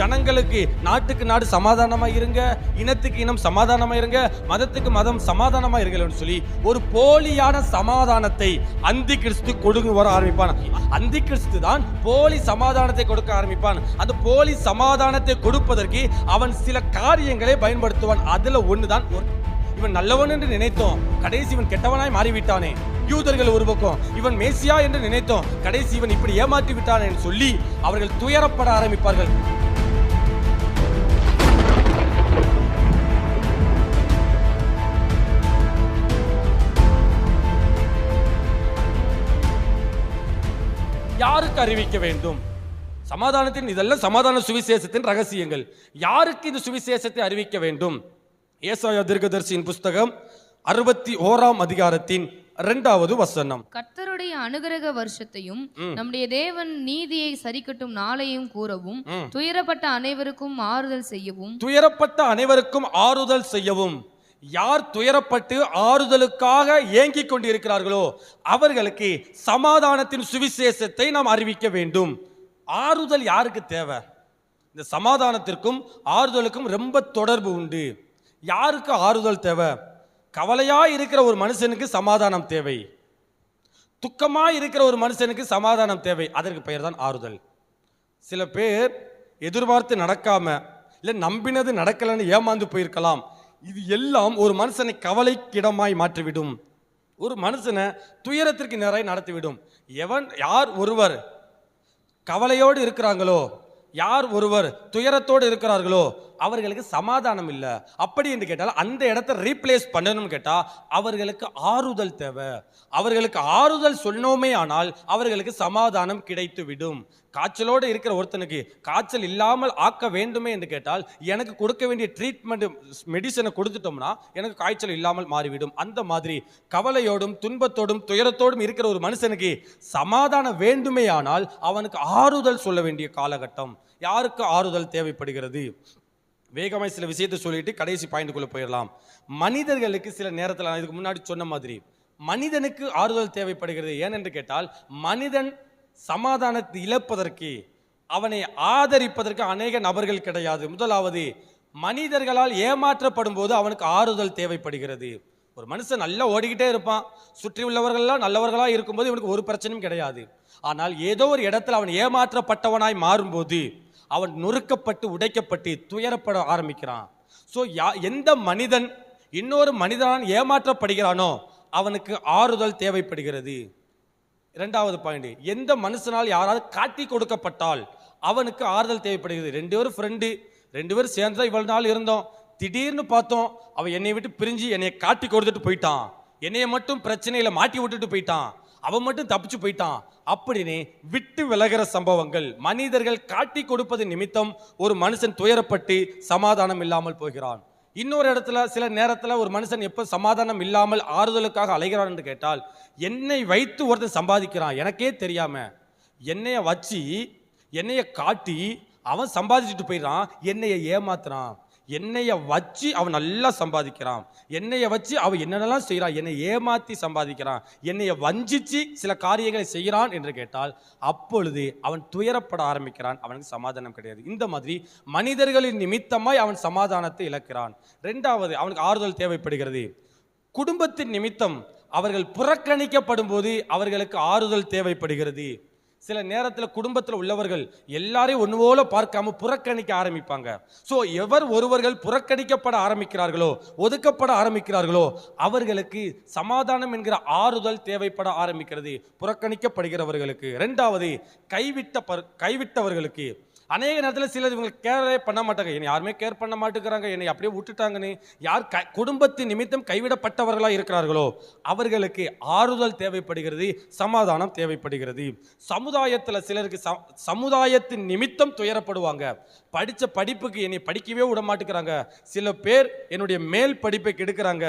ஜனங்களுக்கு நாட்டுக்கு நாடு சமாதானமா இருங்க இனத்துக்கு இனம் சமாதானமா இருங்க மதத்துக்கு மதம் சமாதானமா இருங்கன்னு சொல்லி ஒரு போலியான சமாதானத்தை அந்தி கிறிஸ்து கொடுங்க வர ஆரம்பிப்பான். அந்தி கிறிஸ்து தான் போலி சமாதானத்தை கொடுக்க ஆரம்பிப்பான். அந்த போலி சமாதானத்தை கொடுப்பதற்கு அவன் சில காரியங்களை பயன்படுத்துவான். அதுல ஒண்ணுதான் ஒரு இவன் நல்லவன் என்று நினைத்தோம். கடைசி இவன் கெட்டவனாய் மாறிவிட்டானே. யூதர்கள் ஒரு பக்கம் இவன் மேசியா என்று நினைத்தோம். கடைசி இவன் இப்படி ஏமாற்றி விட்டான் என்று சொல்லி அவர்கள் துயரப்பட ஆரம்பிப்பார்கள். யாருக்கு அறிவிக்க வேண்டும்? சமாதானத்தின் இதெல்லாம் சமாதான சுவிசேஷத்தின் ரகசியங்கள். யாருக்கு இந்த சுவிசேஷத்தை அறிவிக்க வேண்டும்? ஏசாயா தீர்க்கதரிசியின் புஸ்தகம் அறுபத்தி ஓராம் அதிகாரத்தின் இரண்டாவது வசனம். கர்த்தருடைய அனுகிரக வருஷத்தையும் நம்முடைய தேவன் நீதியை சரிக்கட்டும் நாளையும் கூறவும் துயரப்பட்ட அனைவருக்கும் ஆறுதல் செய்யவும் துயரப்பட்ட அனைவருக்கும் ஆறுதல் செய்யவும். யார் துயரப்பட்டு ஆறுதலுக்காக ஏங்கிக் கொண்டிருக்கிறார்களோ அவர்களுக்கு சமாதானத்தின் சுவிசேஷத்தை நாம் அறிவிக்க வேண்டும். ஆறுதல் யாருக்கு தேவை? இந்த சமாதானத்திற்கும் ஆறுதலுக்கும் ரொம்ப தொடர்பு உண்டு. யாருக்கு ஆறுதல் தேவை? கவலையா இருக்கிற ஒரு மனுஷனுக்கு சமாதானம் தேவை. துக்கமா இருக்கிற ஒரு மனுஷனுக்கு சமாதானம் தேவை. அதற்கு பெயர் தான் ஆறுதல். சில பேர் எதிர்பார்த்து நடக்காம இல்லை நம்பினது நடக்கலைன்னு ஏமாந்து போயிருக்கலாம். இது எல்லாம் ஒரு மனுஷனை கவலைக்கிடமாய் மாற்றிவிடும். ஒரு மனுஷனை துயரத்திற்கு நிறைய நடத்திவிடும். எவன் யார் ஒருவர் கவலையோடு இருக்கிறாங்களோ யார் ஒருவர் துயரத்தோடு இருக்கிறார்களோ அவர்களுக்கு சமாதானம் இல்லை. அப்படி என்று கேட்டால் அந்த இடத்த ரீப்ளேஸ் பண்ணணும்னு கேட்டால் அவர்களுக்கு ஆறுதல் தேவை. அவர்களுக்கு ஆறுதல் சொன்னோமே ஆனால் அவர்களுக்கு சமாதானம் கிடைத்து விடும் காய்ச்சலோடு இருக்கிற ஒருத்தனுக்கு காய்ச்சல் இல்லாமல் ஆக்க வேண்டுமே என்று கேட்டால் எனக்கு கொடுக்க வேண்டிய ட்ரீட்மெண்ட் மெடிசனை கொடுத்துட்டோம்னா எனக்கு காய்ச்சல் இல்லாமல் மாறிவிடும். அந்த மாதிரி கவலையோடும் துன்பத்தோடும் துயரத்தோடும் இருக்கிற ஒரு மனுஷனுக்கு சமாதானம் வேண்டுமே ஆனால் அவனுக்கு ஆறுதல் சொல்ல வேண்டிய காலகட்டம். யாருக்கு ஆறுதல் தேவைப்படுகிறது? வேகமாக சில விஷயத்தை சொல்லிட்டு கடைசி பாயிண்ட்டுக்குள்ள போயிடலாம். மனிதர்களுக்கு சில நேரத்தில் நான் இதுக்கு முன்னாடி சொன்ன மாதிரி மனிதனுக்கு ஆறுதல் தேவைப்படுகிறது. ஏனென்று கேட்டால் மனிதன் சமாதானத்தை இழப்பதற்கு அவனை ஆதரிப்பதற்கு அநேக நபர்கள் கிடையாது. முதலாவது மனிதர்களால் ஏமாற்றப்படும் போது அவனுக்கு ஆறுதல் தேவைப்படுகிறது. ஒரு மனுஷன் நல்லா ஓடிக்கிட்டே இருப்பான். சுற்றி உள்ளவர்கள்லாம் நல்லவர்களாக இருக்கும்போது இவனுக்கு ஒரு பிரச்சனையும் கிடையாது. ஆனால் ஏதோ ஒரு இடத்துல அவன் ஏமாற்றப்பட்டவனாய் மாறும்போது அவன் நொறுக்கப்பட்டு உடைக்கப்பட்டு துயரப்பட ஆரம்பிக்கிறான். ஸோ யா எந்த மனிதன் இன்னொரு மனிதனால் ஏமாற்றப்படுகிறானோ அவனுக்கு ஆறுதல் தேவைப்படுகிறது. இரண்டாவது பாயிண்ட் எந்த மனுஷனால் யாராவது காட்டி கொடுக்கப்பட்டால் அவனுக்கு ஆறுதல் தேவைப்படுகிறது. ரெண்டு பேரும் ஃப்ரெண்டு ரெண்டு பேரும் சேர்ந்து தான் இவ்வளவு நாள் இருந்தோம். திடீர்னு பார்த்தோம் அவன் என்னை விட்டு பிரிஞ்சு என்னை காட்டி கொடுத்துட்டு போயிட்டான். என்னைய மட்டும் பிரச்சனையில் மாட்டி விட்டுட்டு போயிட்டான். அவன் மட்டும் தப்பிச்சு போயிட்டான். அப்படின்னு விட்டு விலகிற சம்பவங்கள். மனிதர்கள் காட்டி கொடுப்பது நிமித்தம் ஒரு மனுஷன் துயரப்பட்டு சமாதானம் இல்லாமல் போகிறான். இன்னொரு இடத்துல சில நேரத்தில் ஒரு மனுஷன் எப்போ சமாதானம் இல்லாமல் ஆறுதலுக்காக அலைகிறான் என்று கேட்டால் என்னை வைத்து ஒருத்தன் சம்பாதிக்கிறான் எனக்கே தெரியாமல் என்னைய வச்சு என்னைய காட்டி அவன் சம்பாதிச்சுட்டு போயிடுறான் என்னைய ஏமாத்துறான். என்னைய வச்சு அவன் நல்லா சம்பாதிக்கிறான். என்னைய வச்சு அவன் என்னென்னலாம் செய்கிறான் என்னை ஏமாற்றி சம்பாதிக்கிறான் என்னைய வஞ்சிச்சு சில காரியங்களை செய்கிறான் என்று கேட்டால் அப்பொழுது அவன் துயரப்பட ஆரம்பிக்கிறான் அவனுக்கு சமாதானம் கிடையாது. இந்த மாதிரி மனிதர்களின் நிமித்தமாய் அவன் சமாதானத்தை இழக்கிறான். ரெண்டாவது அவனுக்கு ஆறுதல் தேவைப்படுகிறது. குடும்பத்தின் நிமித்தம் அவர்கள் புறக்கணிக்கப்படும் போது அவர்களுக்கு ஆறுதல் தேவைப்படுகிறது. சில நேரத்தில் குடும்பத்தில் உள்ளவர்கள் எல்லாரையும் ஒன்று போல பார்க்காம புறக்கணிக்க ஆரம்பிப்பாங்க. ஸோ எவர் ஒருவர்கள் புறக்கணிக்கப்பட ஆரம்பிக்கிறார்களோ ஒதுக்கப்பட ஆரம்பிக்கிறார்களோ அவர்களுக்கு சமாதானம் என்கிற ஆறுதல் தேவைப்பட ஆரம்பிக்கிறது புறக்கணிக்கப்படுகிறவர்களுக்கு. ரெண்டாவது கைவிட்ட பர் கைவிட்டவர்களுக்கு. அநேக நேரத்தில் சிலர் இவங்க கேரே பண்ண மாட்டாங்க. என்னை யாருமே கேர் பண்ண மாட்டேங்கிறாங்க. என்னை அப்படியே விட்டுட்டாங்கன்னு யார் க குடும்பத்தின் நிமித்தம் கைவிடப்பட்டவர்களாக இருக்கிறார்களோ அவர்களுக்கு ஆறுதல் தேவைப்படுகிறது சமாதானம் தேவைப்படுகிறது. சமுதாயத்தில் சிலருக்கு ச சமுதாயத்தின் நிமித்தம் துயரப்படுவாங்க. படித்த படிப்புக்கு என்னை படிக்கவே விட மாட்டேங்கிறாங்க. சில பேர் என்னுடைய மேல் படிப்பை கெடுக்கிறாங்க.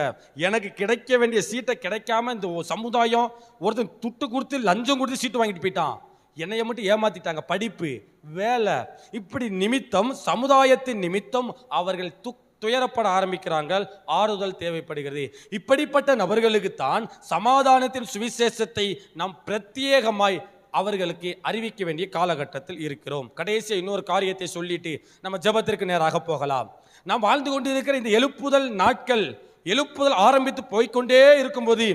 எனக்கு கிடைக்க வேண்டிய சீட்டை கிடைக்காம இந்த சமுதாயம் ஒருத்தன் துட்டு கொடுத்து லஞ்சம் கொடுத்து சீட்டு வாங்கிட்டு போயிட்டான். என்னைய மட்டும் ஏமாத்திட்டாங்க. படிப்பு வேலை இப்படி நிமித்தம் சமுதாயத்தின் நிமித்தம் அவர்கள் துக் துயரப்பட ஆரம்பிக்கிறாங்க ஆறுதல் தேவைப்படுகிறது. இப்படிப்பட்ட நபர்களுக்கு தான் சமாதானத்தின் சுவிசேஷத்தை நாம் பிரத்யேகமாய் அவர்களுக்கு அறிவிக்க வேண்டிய காலகட்டத்தில் இருக்கிறோம். கடைசியாக இன்னொரு காரியத்தை சொல்லிட்டு நம்ம ஜெபத்திற்கு நேராக போகலாம். நாம் வாழ்ந்து கொண்டிருக்கிற இந்த எழுப்புதல் நாட்கள் எழுப்புதல் ஆரம்பித்து போய்க்கொண்டே இருக்கும்போது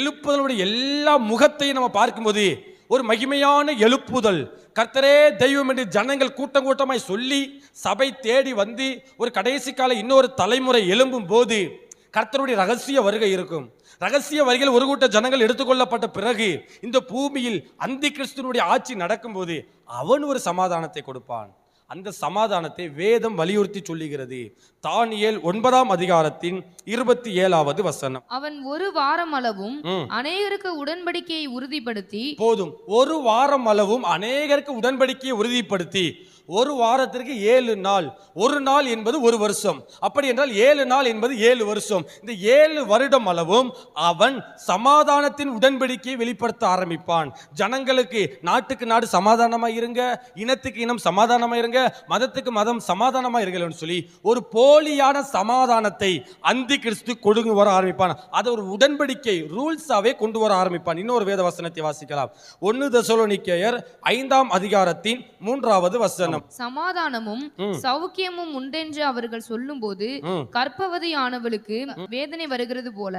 எழுப்புதலுடைய எல்லா முகத்தையும் நம்ம பார்க்கும்போது ஒரு மகிமையான எழுப்புதல். கர்த்தரே தெய்வம் என்று ஜனங்கள் கூட்டம் கூட்டமாய் சொல்லி சபை தேடி வந்து ஒரு கடைசி கால இன்னொரு தலைமுறை எழும்பும் போது கர்த்தருடைய ரகசிய வருகை இருக்கும். ரகசிய வரிகள் ஒரு கூட்ட ஜனங்கள் எடுத்துக்கொள்ளப்பட்ட பிறகு இந்த பூமியில் அந்தி கிறிஸ்துவனுடைய ஆட்சி நடக்கும்போது அவன் ஒரு சமாதானத்தை கொடுப்பான். அந்த சமாதானத்தை வேதம் வலியுறுத்தி சொல்லுகிறது. தானியேல் ஒன்பதாம் அதிகாரத்தின் இருபத்தி ஏழாவது வசனம். அவன் ஒரு வாரம் அளவும். அநேகருக்கு உடன்படிக்கையை உறுதிப்படுத்தி போதும். ஒரு வாரம் அளவும் அநேகருக்கு உடன்படிக்கையை உறுதிப்படுத்தி. ஒரு வாரத்திற்கு ஏழு நாள். ஒரு நாள் என்பது ஒரு வருஷம். அப்படி என்றால் ஏழு நாள் என்பது ஏழு வருஷம். இந்த ஏழு வருடம் அளவும் அவன் சமாதானத்தின் உடன்படிக்கையை வெளிப்படுத்த ஆரம்பிப்பான். ஜனங்களுக்கு நாட்டுக்கு நாடு சமாதானமாக இருங்க இனத்துக்கு இனம் சமாதானமாக இருங்க மதத்துக்கு மதம் சமாதானமாக இருங்கன்னு சொல்லி ஒரு போலியான சமாதானத்தை அந்தி கிறிஸ்து கொடுங்க வர ஆரம்பிப்பான். அதை ஒரு உடன்படிக்கை ரூல்ஸாவே கொண்டு வர ஆரம்பிப்பான். இன்னொரு வேத வசனத்தை வாசிக்கலாம். ஒன்னு தசோலோனிக்கேயர் ஐந்தாம் அதிகாரத்தின் மூன்றாவது வசனம். சமாதானமும் சௌக்கியமும் உண்டென்று அவர்கள் சொல்லும்போது ம். கர்ப்பவதியானவளுக்கு வேதனை வருகிறது போல.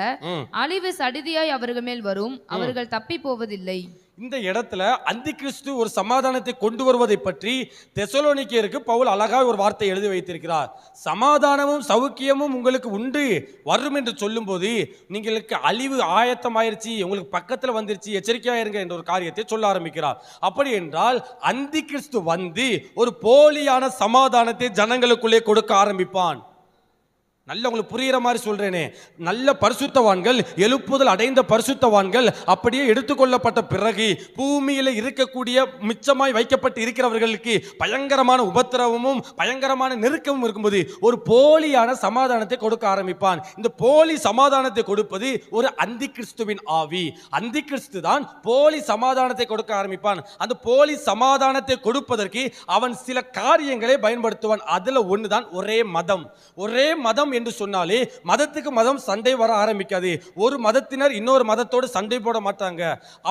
அழிவு சடிதியாய் அவர்கள் மேல் வரும். அவர்கள் தப்பி போவதில்லை இந்த இடத்துல அந்தி கிறிஸ்து ஒரு சமாதானத்தை கொண்டு வருவதை பற்றி தெசலோனிக்கியருக்கு பவுல் அழகாக ஒரு வார்த்தை எழுதி வைத்திருக்கிறார். சமாதானமும் சௌக்கியமும் உங்களுக்கு உண்டு வரும் என்று சொல்லும்போது நீங்களுக்கு அழிவு ஆயத்தமாயிருச்சு உங்களுக்கு பக்கத்தில் வந்துருச்சு எச்சரிக்கையாக இருங்க என்ற ஒரு காரியத்தை சொல்ல ஆரம்பிக்கிறார். அப்படி என்றால் அந்தி கிறிஸ்து வந்து ஒரு போலியான சமாதானத்தை ஜனங்களுக்குள்ளே கொடுக்க ஆரம்பிப்பான். நல்ல உங்களுக்கு புரியுற மாதிரி சொல்றேனே. நல்ல பரிசுத்தவான்கள் எழுப்புதல் அடைந்த பரிசுத்தவான்கள் அப்படியே எடுத்துக்கொள்ளப்பட்ட பிறகு பூமியில் இருக்கக்கூடிய மிச்சமாய் வைக்கப்பட்டு இருக்கிறவர்களுக்கு பயங்கரமான உபத்திரவமும் பயங்கரமான நெருக்கமும் இருக்கும்போது ஒரு போலியான சமாதானத்தை கொடுக்க ஆரம்பிப்பான். இந்த போலி சமாதானத்தை கொடுப்பது ஒரு அந்தி கிறிஸ்துவின் ஆவி. அந்தி கிறிஸ்து தான் போலி சமாதானத்தை கொடுக்க ஆரம்பிப்பான். அந்த போலி சமாதானத்தை கொடுப்பதற்கு அவன் சில காரியங்களை பயன்படுத்துவான். அதில் ஒன்று தான் ஒரே மதம். ஒரே மதம் என்று சொன்னாலே மதத்துக்கு மதம் சண்டை வர ஆரம்பிக்காது. ஒரு மதத்தினர் இன்னொரு மதத்தோடு சண்டை போட மாட்டாங்க.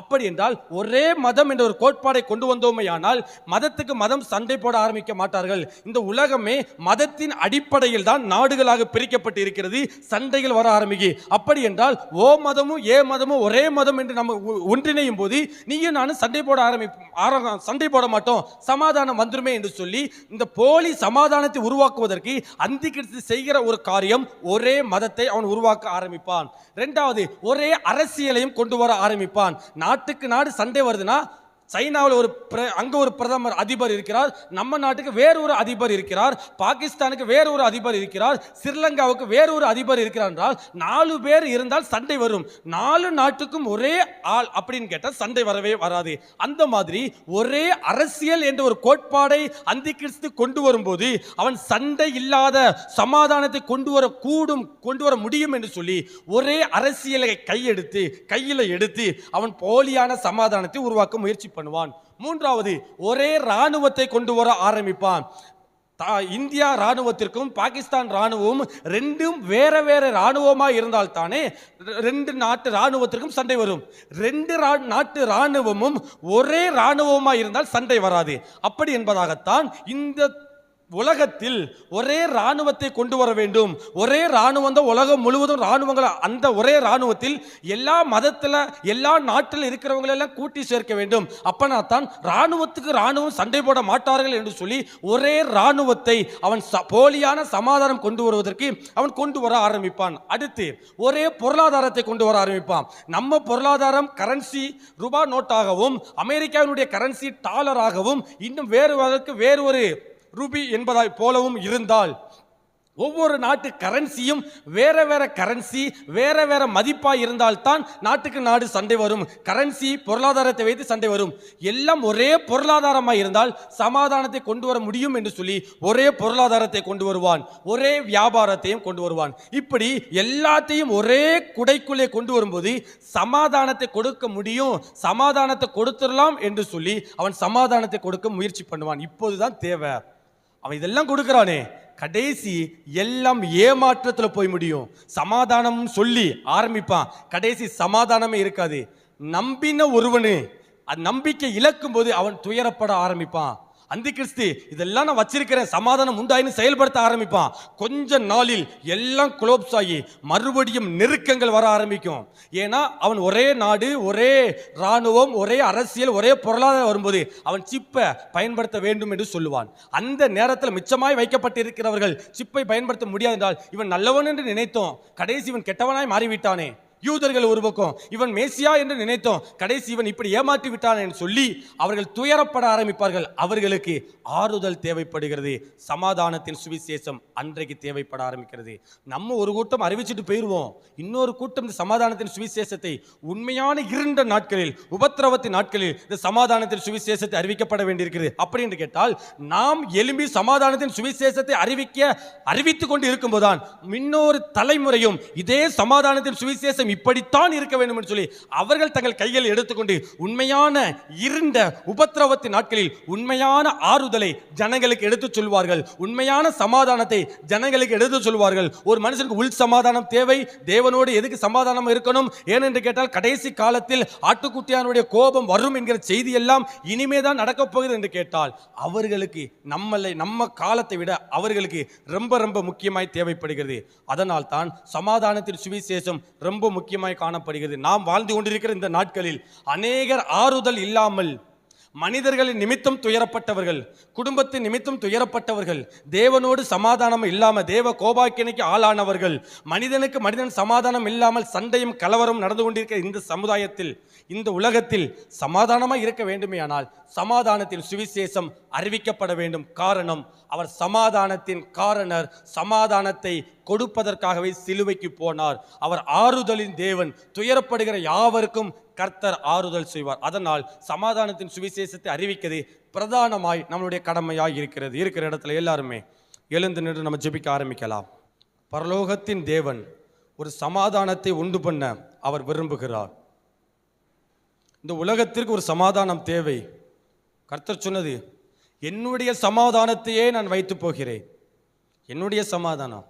அப்படி என்றால் ஒரே மதம் என்ற ஒரு கோட்பாடை கொண்டு வந்தோமையானால் மதத்துக்கு மதம் சண்டை போட ஆரம்பிக்க மாட்டார்கள். இந்த உலகமே மதத்தின் அடிப்படையில் தான் நாடுகளாக பிரிக்கப்பட்டு இருக்கிறது சண்டைகள் வர ஆரம்பிக்கு. அப்படி என்றால் ஓ மதமும் ஏ மதமும் ஒரே மதம் என்று நம்ம ஒன்றிணையும் போது நீயும் நானும் சண்டை போட ஆரம்பி சண்டை போட மாட்டோம். சமாதானம் வந்துருமே என்று சொல்லி இந்த போலி சமாதானத்தை உருவாக்குவதற்கு அந்தி செய்கிற ஒரு காரியம் ஒரே மதத்தை அவன் உருவாக்க ஆரம்பிப்பான். ரெண்டாவது ஒரே அரசியலையும் கொண்டு வர ஆரம்பிப்பான். நாட்டுக்கு நாடு சண்டை வருதுன்னா சைனாவில் ஒரு பிர- அங்கே ஒரு பிரதமர் அதிபர் இருக்கிறார். நம்ம நாட்டுக்கு வேறு ஒரு அதிபர் இருக்கிறார். பாகிஸ்தானுக்கு வேறு ஒரு அதிபர் இருக்கிறார். ஸ்ரீலங்காவுக்கு வேறொரு அதிபர் இருக்கிறார் என்றால் நாலு பேர் இருந்தால் சண்டை வரும். நாலு நாட்டுக்கும் ஒரே ஆள் அப்படின்னு கேட்டால் சண்டை வரவே வராது. அந்த மாதிரி ஒரே அரசியல் என்ற ஒரு கோட்பாடை அந்தி கிறிஸ்து கொண்டு வரும்போது அவன் சண்டை இல்லாத சமாதானத்தை கொண்டு வர கூடும் கொண்டு வர முடியும் என்று சொல்லி ஒரே அரசியலை கையெடுத்து கையில் எடுத்து அவன் போலியான சமாதானத்தை உருவாக்க முயற்சி பண்ணுவான். மூன்றாவது ஒரே ராணுவத்தை கொண்டு வர ஆரம்பிப்பான். தா- இந்தியா ராணுவத்திற்கும் பாகிஸ்தான் ராணுவமும் ரெண்டும் வேற வேற ராணுவமாக இருந்தால் தானே ரெண்டு நாட்டு ராணுவத்திற்கும் சண்டை வரும். ரெண்டு நாட்டு ராணுவமும் ஒரே ராணுவமாக இருந்தால் சண்டை வராது. அப்படி என்பதாகத்தான் இந்த உலகத்தில் ஒரே ராணுவத்தை கொண்டு வர வேண்டும். ஒரே ராணுவம் தான் உலகம் முழுவதும் இராணுவங்கள் அந்த ஒரே ராணுவத்தில் எல்லா மதத்தில் எல்லா நாட்டில் இருக்கிறவங்களெல்லாம் கூட்டி சேர்க்க வேண்டும். அப்பனா தான் ராணுவத்துக்கு ராணுவம் சண்டை போட மாட்டார்கள் என்று சொல்லி ஒரே ராணுவத்தை அவன் ச- போலியான சமாதானம் கொண்டு வருவதற்கு அவன் கொண்டு வர ஆரம்பிப்பான். அடுத்து ஒரே பொருளாதாரத்தை கொண்டு வர ஆரம்பிப்பான். நம்ம பொருளாதாரம் கரன்சி ரூபா நோட்டாகவும் அமெரிக்காவினுடைய கரன்சி டாலராகவும் இன்னும் வேறு வேறு ஒரு ரூபி என்பதாய் போலவும் இருந்தால். ஒவ்வொரு நாட்டு கரன்சியும் வேற வேற கரன்சி வேற வேற மதிப்பாக இருந்தால்தான் நாட்டுக்கு நாடு சண்டை வரும். கரன்சி பொருளாதாரத்தை வைத்து சண்டை வரும். எல்லாம் ஒரே பொருளாதாரமாக இருந்தால் சமாதானத்தை கொண்டு வர முடியும் என்று சொல்லி ஒரே பொருளாதாரத்தை கொண்டு வருவான். ஒரே வியாபாரத்தையும் கொண்டு வருவான். இப்படி எல்லாத்தையும் ஒரே குடைக்குள்ளே கொண்டு வரும்போது சமாதானத்தை கொடுக்க முடியும். சமாதானத்தை கொடுத்துடலாம் என்று சொல்லி அவன் சமாதானத்தை கொடுக்க முயற்சி பண்ணுவான். இப்போதுதான் தேவை. அவன் இதெல்லாம் கொடுக்குறானே. கடைசி எல்லாம் ஏமாற்றத்தில் போய் முடியும். சமாதானம் சொல்லி ஆரம்பிப்பான். கடைசி சமாதானமே இருக்காது. நம்பின ஒருவனு அந்த நம்பிக்கை இழக்கும் போது அவன் துயரப்பட ஆரம்பிப்பான். அந்தி கிறிஸ்து இதெல்லாம் நான் வச்சிருக்கிறேன். சமாதானம் உண்டாயின்னு செயல்படுத்த ஆரம்பிப்பான். கொஞ்ச நாளில் எல்லாம் குளோப்ஸ் ஆகி மறுபடியும் நெருக்கங்கள் வர ஆரம்பிக்கும். ஏன்னா அவன் ஒரே நாடு ஒரே ராணுவம் ஒரே அரசியல் ஒரே பொருளாதாரம் வரும்போது அவன் சிப்பை பயன்படுத்த வேண்டும் என்று சொல்லுவான். அந்த நேரத்தில் மிச்சமாய் வைக்கப்பட்டிருக்கிறவர்கள் சிப்பை பயன்படுத்த முடியாது என்றால் இவன் நல்லவன் என்று நினைத்தோம். கடைசி இவன் கெட்டவனாய் மாறிவிட்டானே. யூதர்கள் ஒரு பக்கம் இவன் மேசியா என்று நினைத்தோம் கடைசி இவன் இப்படி ஏமாற்றி விட்டான் என்று சொல்லி அவர்கள் துயரப்பட ஆரம்பிப்பார்கள். அவர்களுக்கு ஆறுதல் தேவைப்படுகிறது. சமாதானத்தின் சுவிசேஷம் அன்றைக்கு தேவைப்பட ஆரம்பிக்கிறது. நம்ம ஒரு கூட்டம் அறிவிச்சிட்டு போயிடுவோம் இன்னொரு கூட்டம் இந்த சமாதானத்தின் சுவிசேஷத்தை உண்மையான இருண்ட நாட்களில் உபத்திரவத்தின் நாட்களில் இந்த சமாதானத்தின் சுவிசேஷத்தை அறிவிக்கப்பட வேண்டியிருக்கிறது. அப்படி என்று கேட்டால் நாம் எழும்பி சமாதானத்தின் சுவிசேஷத்தை அறிவிக்க அறிவித்துக் கொண்டு இருக்கும்போதுதான் இன்னொரு தலைமுறையும் இதே சமாதானத்தின் சுவிசேஷம் இப்படித்தான் இருக்க வேண்டும் என்று சொல்லி அவர்கள் தங்கள் கையில் எடுத்துக்கொண்டு உண்மையான இருண்ட உபத்திரவத்தின் நாட்களில் உண்மையான ஆறுதலை ஜனங்களுக்கு எடுத்துச் சொல்வார்கள். உண்மையான சமாதானத்தை ஜனங்களுக்கு எடுத்துச் சொல்வார்கள். ஒரு மனுஷனுக்கு உள் சமாதானம் தேவை தேவனோடு எதுக்கு சமாதானம் இருக்கணும்? ஏனென்று கேட்டால் கடைசி காலத்தில் ஆட்டுக்குட்டியானுடைய கோபம் வரும் என்கிற செய்தி எல்லாம் இனிமே தான் நடக்கப் போகுது என்று கேட்டால் அவர்களுக்கு நம்மளை நம்ம காலத்தை விட அவர்களுக்கு ரொம்ப ரொம்ப முக்கியமாய் தேவைப்படுகிறது. அதனால் தான் சமாதானத்தின் சுவிசேஷம் ரொம்ப முக்கியமாய் காணப்படுகிறது. நாம் வாழ்ந்து கொண்டிருக்கிற இந்த நாட்களில் அநேகர் ஆறுதல் இல்லாமல் மனிதர்களின் நிமித்தம் துயரப்பட்டவர்கள் குடும்பத்தின் நிமித்தம் துயரப்பட்டவர்கள் தேவனோடு சமாதானம் இல்லாமல் தேவ கோபாக்கினைக்கு ஆளானவர்கள் மனிதனுக்கு மனிதன் சமாதானம் இல்லாமல் சண்டையும் கலவரம் நடந்து கொண்டிருக்கிற இந்த சமுதாயத்தில் இந்த உலகத்தில் சமாதானமாக இருக்க வேண்டுமேயானால் சமாதானத்தின் சுவிசேஷம் அறிவிக்கப்பட வேண்டும். காரணம் அவர் சமாதானத்தின் காரணர் சமாதானத்தை கொடுப்பதற்காகவே சிலுவைக்கு போனார். அவர் ஆறுதலின் தேவன் துயரப்படுகிற யாவருக்கும் கர்த்தர் ஆறுதல் செய்வார். அதனால் சமாதானத்தின் சுவிசேஷத்தை அறிவிக்கிறது பிரதானமாய் நம்மளுடைய கடமையாய் இருக்கிறது. இருக்கிற இடத்துல எல்லாருமே எழுந்து நின்று நம்ம ஜெபிக்க ஆரம்பிக்கலாம். பரலோகத்தின் தேவன் ஒரு சமாதானத்தை உண்டு பண்ண அவர் விரும்புகிறார். இந்த உலகத்திற்கு ஒரு சமாதானம் தேவை. கர்த்தர் சொன்னது என்னுடைய சமாதானத்தையே நான் வைத்து போகிறேன். என்னுடைய சமாதானம்.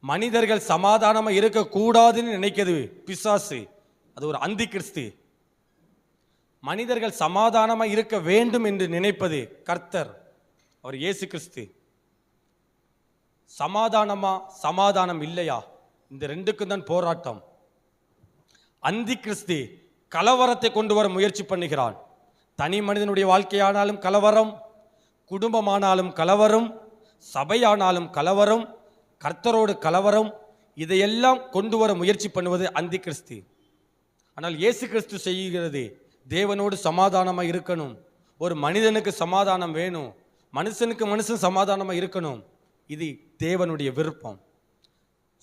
மனிதர்கள் சமாதானமாக இருக்கக்கூடாதுன்னு நினைக்கிறது பிசாசு. அது ஒரு அந்தி கிறிஸ்து மனிதர்கள் சமாதானமாக இருக்க வேண்டும் என்று நினைப்பது கர்த்தர் அவர் இயேசு கிறிஸ்து சமாதானமா சமாதானம் இல்லையா? இந்த ரெண்டுக்கும் தான் போராட்டம். அந்தி கிறிஸ்து கலவரத்தை கொண்டு வர முயற்சி பண்ணுகிறான். தனி மனிதனுடைய வாழ்க்கையானாலும் கலவரம் குடும்பமானாலும் கலவரம் சபையானாலும் கலவரம் கர்த்தரோடு கலவரம் இதையெல்லாம் கொண்டு வர முயற்சி பண்ணுவது அந்தி கிறிஸ்து ஆனால் இயேசு கிறிஸ்து செய்கிறது தேவனோடு சமாதானமாக இருக்கணும். ஒரு மனிதனுக்கு சமாதானம் வேணும். மனுஷனுக்கு மனுஷன் சமாதானமாக இருக்கணும். இது தேவனுடைய விருப்பம்.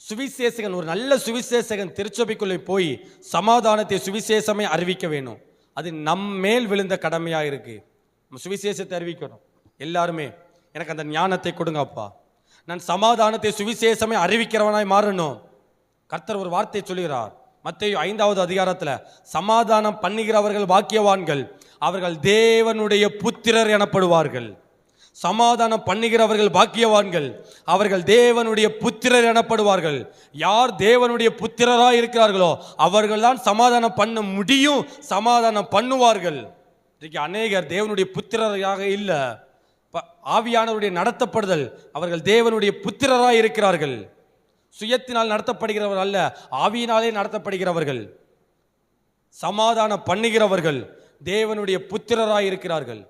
சுவிசேஷகன் ஒரு நல்ல சுவிசேஷகன் திருச்சபைக்குள்ளே போய் சமாதானத்தை சுவிசேஷமே அறிவிக்க வேணும். அது நம் மேல் விழுந்த கடமையாக இருக்குது நம்ம சுவிசேஷத்தை அறிவிக்கணும். எல்லாருமே எனக்கு அந்த ஞானத்தை கொடுங்க அப்பா. நான் சமாதானத்தை சுவிசேஷமே அறிவிக்கிறவனாய் மாறணும். கர்த்தர் ஒரு வார்த்தை சொல்கிறார் மத்தேயு ஐந்தாவது அதிகாரத்தில் சமாதானம் பண்ணுகிறவர்கள் பாக்கியவான்கள் அவர்கள் தேவனுடைய புத்திரர் எனப்படுவார்கள். சமாதானம் பண்ணுகிறவர்கள் பாக்கியவான்கள் அவர்கள் தேவனுடைய புத்திரர் எனப்படுவார்கள். யார் தேவனுடைய புத்திரராக இருக்கிறார்களோ அவர்கள் தான் சமாதானம் பண்ண முடியும் சமாதானம் பண்ணுவார்கள். இன்றைக்கு அநேகர் தேவனுடைய புத்திரராக இல்லை. ப- ஆவியானவருடைய நடத்தப்படுதல் அவர்கள் தேவனுடைய புத்திரராக இருக்கிறார்கள். சுயத்தினால் நடத்தப்படுகிறவர் அல்ல ஆவியினாலே நடத்தப்படுகிறவர்கள். சமாதானம் பண்ணுகிறவர்கள் தேவனுடைய புத்திரராய் இருக்கிறார்கள்.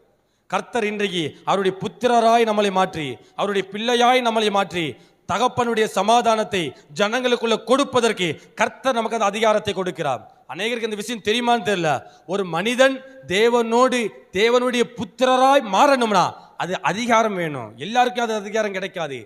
கர்த்தர் இன்றைக்கு அவருடைய புத்திரராய் நம்மளை மாற்றி அவருடைய பிள்ளையாய் நம்மளை மாற்றி தகப்பனுடைய சமாதானத்தை ஜனங்களுக்குள்ள கொடுப்பதற்கு கர்த்தர் நமக்கு அந்த அதிகாரத்தை கொடுக்கிறார். அநேகருக்கு இந்த விஷயம் தெரியுமான்னு தெரியல. ஒரு மனிதன் தேவனோடு தேவனுடைய புத்திரராய் மாறணும்னா அது அதிகாரம் வேணும். எல்லாருக்கும் அது அதிகாரம் கிடைக்காது.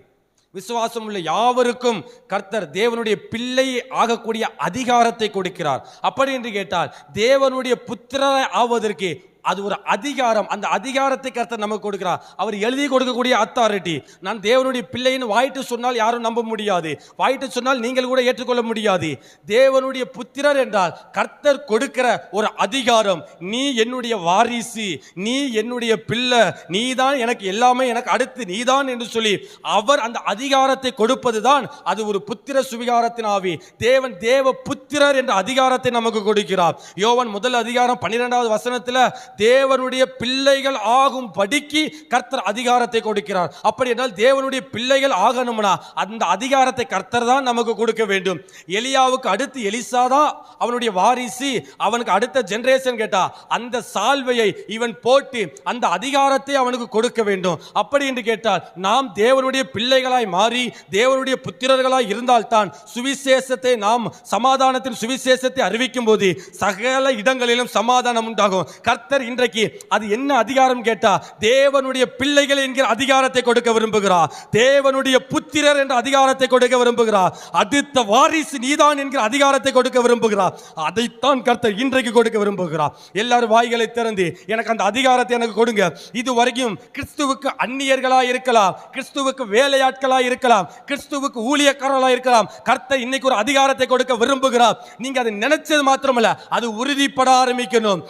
விசுவாசம் உள்ள யாவருக்கும் கர்த்தர் தேவனுடைய பிள்ளை ஆகக்கூடிய அதிகாரத்தை கொடுக்கிறார். அப்படி என்று கேட்டால் தேவனுடைய புத்திரரை ஆவதற்கு அது ஒரு அதிகாரம். அந்த அதிகாரத்தை கர்த்தர் நமக்கு கொடுக்கிறார். அவர் எழுதி கொடுக்கக்கூடிய அத்தாரிட்டி நான் தேவனுடைய பிள்ளைன்னு வாயிட்டு சொன்னால் யாரும் நம்ப முடியாது. வாயிட்டு சொன்னால் நீங்கள் கூட ஏற்றுக்கொள்ள முடியாது. தேவனுடைய புத்திரர் என்றால் கர்த்தர் கொடுக்கிற ஒரு அதிகாரம். நீ என்னுடைய வாரிசு. நீ என்னுடைய பிள்ளை. நீ தான் எனக்கு எல்லாமே எனக்கு அடுத்து நீதான் என்று சொல்லி அவர் அந்த அதிகாரத்தை கொடுப்பது தான் அது ஒரு புத்திர சுவிகாரத்தின் ஆவி. தேவன் தேவ புத்திரர் என்ற அதிகாரத்தை நமக்கு கொடுக்கிறார். யோவன் முதல் அதிகாரம் பன்னிரெண்டாவது வசனத்தில் தேவனுடைய பிள்ளைகள் ஆகும் படிக்கு கர்த்தர் அதிகாரத்தை கொடுக்கிறார். அப்படி என்றால் தேவனுடைய பிள்ளைகள் ஆகணும்னா அந்த அதிகாரத்தை கர்த்தர் தான் நமக்கு கொடுக்க வேண்டும். எலியாவுக்கு அடுத்து எலிசா தான் அவனுடைய வாரிசு. அவனுக்கு அடுத்த ஜென்ரேஷன் கேட்டா அந்த சால்வையை இவன் போட்டு அந்த அதிகாரத்தை அவனுக்கு கொடுக்க வேண்டும். அப்படி என்று கேட்டால் நாம் தேவனுடைய பிள்ளைகளாய் மாறி தேவனுடைய புத்திரர்களாய் இருந்தால்தான் சுவிசேஷத்தை நாம் சமாதானத்தின் சுவிசேஷத்தை அறிவிக்கும் போது சகல இடங்களிலும் சமாதானம் உண்டாகும். கர்த்தர் கர்த்தர் இன்றைக்கு அது என்ன அதிகாரம் கேட்டா தேவனுடைய பிள்ளைகள் என்கிற அதிகாரத்தை கொடுக்க விரும்புகிறார் தேவனுடைய புத்திரர் என்ற அதிகாரத்தை கொடுக்க விரும்புகிறார் அடுத்த வாரிசு நீதான் என்கிற அதிகாரத்தை கொடுக்க விரும்புகிறார் அதைத்தான் கர்த்தர் இன்றைக்கு கொடுக்க விரும்புகிறார் எல்லாரும் வாய்களை திறந்து எனக்கு அந்த அதிகாரத்தை எனக்கு கொடுங்க. இது வரைக்கும் கிறிஸ்துவுக்கு அந்நியர்களா இருக்கலாம் கிறிஸ்துவுக்கு வேலையாட்களா இருக்கலாம் கிறிஸ்துவுக்கு ஊழியக்காரர்களா இருக்கலாம். கர்த்தர் இன்னைக்கு ஒரு அதிகாரத்தை கொடுக்க விரும்புகிறார் நீங்க அதை நினைச்சது மாத்திரமல்ல அது உறுதிப்பட ஆரம்பிக்கணும்.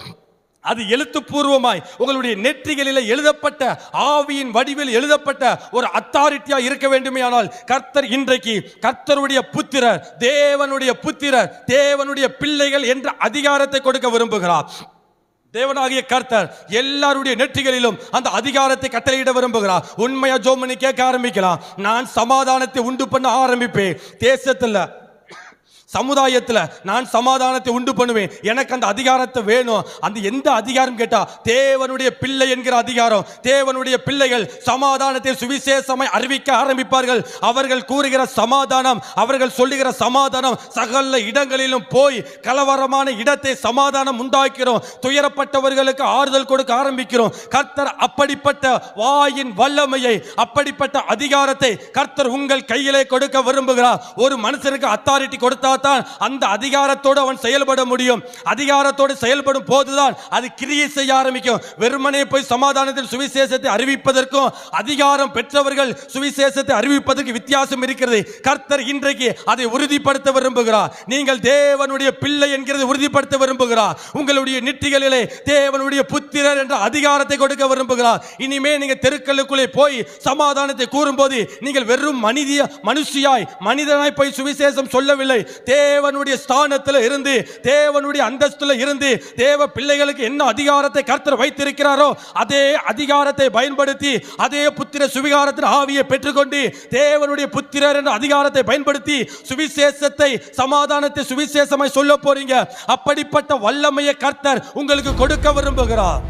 அது எழுத்துப்பூர்வமாய் உங்களுடைய நெற்றிகளில் எழுதப்பட்ட ஆவியின் வடிவில் எழுதப்பட்ட ஒரு அத்தாரிட்டியா இருக்க வேண்டுமே ஆனால் கர்த்தர் இன்றைக்கு கர்த்தருடைய புத்திரர் தேவனுடைய புத்திரர் தேவனுடைய பிள்ளைகள் என்ற அதிகாரத்தை கொடுக்க விரும்புகிறார். தேவனாகிய கர்த்தர் எல்லாருடைய நெற்றிகளிலும் அந்த அதிகாரத்தை கட்டளையிட விரும்புகிறார். உண்மையா ஜோமனி கேட்க ஆரம்பிக்கலாம். நான் சமாதானத்தை உண்டு பண்ண ஆரம்பிப்பேன். தேசத்தில் சமுதாயத்தில் நான் சமாதானத்தை உண்டு பண்ணுவேன். எனக்கு அந்த அதிகாரத்தை வேணும். அந்த எந்த அதிகாரம் கேட்டா தேவனுடைய பிள்ளை என்கிற அதிகாரம். தேவனுடைய பிள்ளைகள் சமாதானத்தை சுவிசேஷமாய் அறிவிக்க ஆரம்பிப்பார்கள். அவர்கள் கூறுகிற சமாதானம் அவர்கள் சொல்லுகிற சமாதானம் சகல இடங்களிலும் போய் கலவரமான இடத்தை சமாதானம் உண்டாக்கிறோம். துயரப்பட்டவர்களுக்கு ஆறுதல் கொடுக்க ஆரம்பிக்கிறோம். கர்த்தர் அப்படிப்பட்ட வாயின் வல்லமையை அப்படிப்பட்ட அதிகாரத்தை கர்த்தர் உங்கள் கையிலே கொடுக்க விரும்புகிறார். ஒரு மனுஷனுக்கு அத்தாரிட்டி கொடுத்தா தான் அந்த அதிகாரத்தோடு அவன் செயல்பட முடியும். அதிகாரத்தோடு செயல்படும் போதுதான் அது கிரியை செய்ய ஆரம்பிக்கும். வெறுமனே போய் சமாதானத்தில் சுவிசேஷத்தை அறிவிப்பதற்கும் அதிகாரம் பெற்றவர்கள் சுவிசேஷத்தை அறிவிப்பதற்கு வித்தியாசம் இருக்கிறது. கர்த்தர் இன்றைக்கு அதை உறுதிப்படுத்த விரும்புகிறார். நீங்கள் தேவனுடைய பிள்ளை என்கிறது உறுதிப்படுத்த விரும்புகிறார். உங்களுடைய நெற்றிகளிலே தேவனுடைய புத்திரர் என்ற அதிகாரத்தை கொடுக்க விரும்புகிறார். இனிமே நீங்க தெருக்களுக்குள்ளே போய் சமாதானத்தை கூறும்போது நீங்கள் வெறும் மனிதிய மனுஷியாய் மனிதனாய் போய் சுவிசேஷம் சொல்லவில்லை. தேவனுடைய ஸ்தானத்தில் இருந்து தேவனுடைய அந்தஸ்துல இருந்து தேவ பிள்ளைகளுக்கு என்ன அதிகாரத்தை கர்த்தர் வைத்திருக்கிறாரோ அதே அதிகாரத்தை பயன்படுத்தி அதே புத்திர சுவிகாரத்தின் ஆவியை பெற்றுக்கொண்டு தேவனுடைய புத்திரர் என்ற அதிகாரத்தை பயன்படுத்தி சுவிசேஷத்தை சமாதானத்தை சுவிசேஷமாய் சொல்ல போறீங்க. அப்படிப்பட்ட வல்லமையை கர்த்தர் உங்களுக்கு கொடுக்க விரும்புகிறார்.